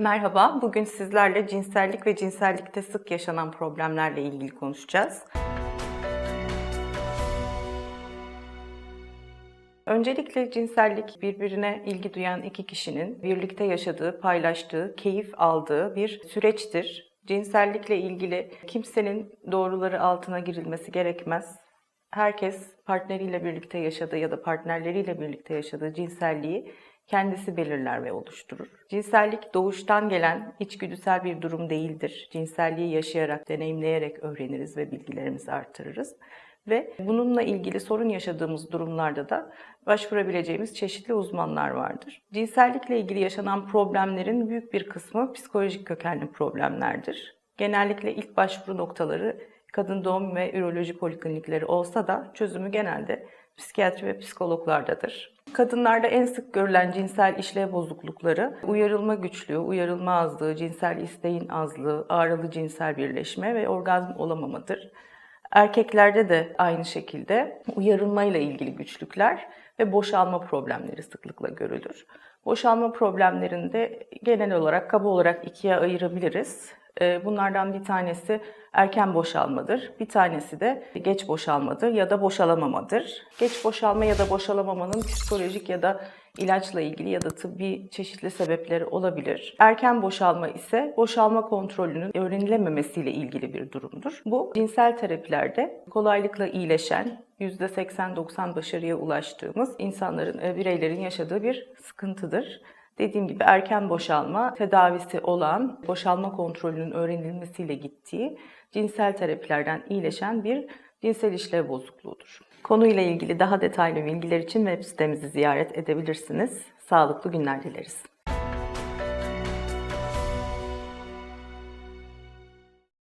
Merhaba, bugün sizlerle cinsellik ve cinsellikte sık yaşanan problemlerle ilgili konuşacağız. Öncelikle cinsellik birbirine ilgi duyan iki kişinin birlikte yaşadığı, paylaştığı, keyif aldığı bir süreçtir. Cinsellikle ilgili kimsenin doğruları altına girilmesi gerekmez. Herkes partneriyle birlikte yaşadığı ya da partnerleriyle birlikte yaşadığı cinselliği kendisi belirler ve oluşturur. Cinsellik doğuştan gelen içgüdüsel bir durum değildir. Cinselliği yaşayarak, deneyimleyerek öğreniriz ve bilgilerimizi artırırız. Ve bununla ilgili sorun yaşadığımız durumlarda da başvurabileceğimiz çeşitli uzmanlar vardır. Cinsellikle ilgili yaşanan problemlerin büyük bir kısmı psikolojik kökenli problemlerdir. Genellikle ilk başvuru noktaları kadın doğum ve üroloji poliklinikleri olsa da çözümü genelde psikiyatri ve psikologlardadır. Kadınlarda en sık görülen cinsel işlev bozuklukları uyarılma güçlüğü, uyarılma azlığı, cinsel isteğin azlığı, ağrılı cinsel birleşme ve orgazm olamamadır. Erkeklerde de aynı şekilde uyarılmayla ilgili güçlükler ve boşalma problemleri sıklıkla görülür. Boşalma problemlerinde genel olarak kaba olarak ikiye ayırabiliriz. Ee, Bunlardan bir tanesi erken boşalmadır, bir tanesi de geç boşalmadır ya da boşalamamadır. Geç boşalma ya da boşalamamanın psikolojik ya da ilaçla ilgili ya da tıbbi çeşitli sebepleri olabilir. Erken boşalma ise boşalma kontrolünün öğrenilememesiyle ilgili bir durumdur. Bu cinsel terapilerde kolaylıkla iyileşen, %80-90 başarıya ulaştığımız insanların, e, bireylerin yaşadığı bir sıkıntıdır. Dediğim gibi erken boşalma tedavisi olan boşalma kontrolünün öğrenilmesiyle gittiği cinsel terapilerden iyileşen bir cinsel işlev bozukluğudur. Konuyla ilgili daha detaylı bilgiler için web sitemizi ziyaret edebilirsiniz. Sağlıklı günler dileriz.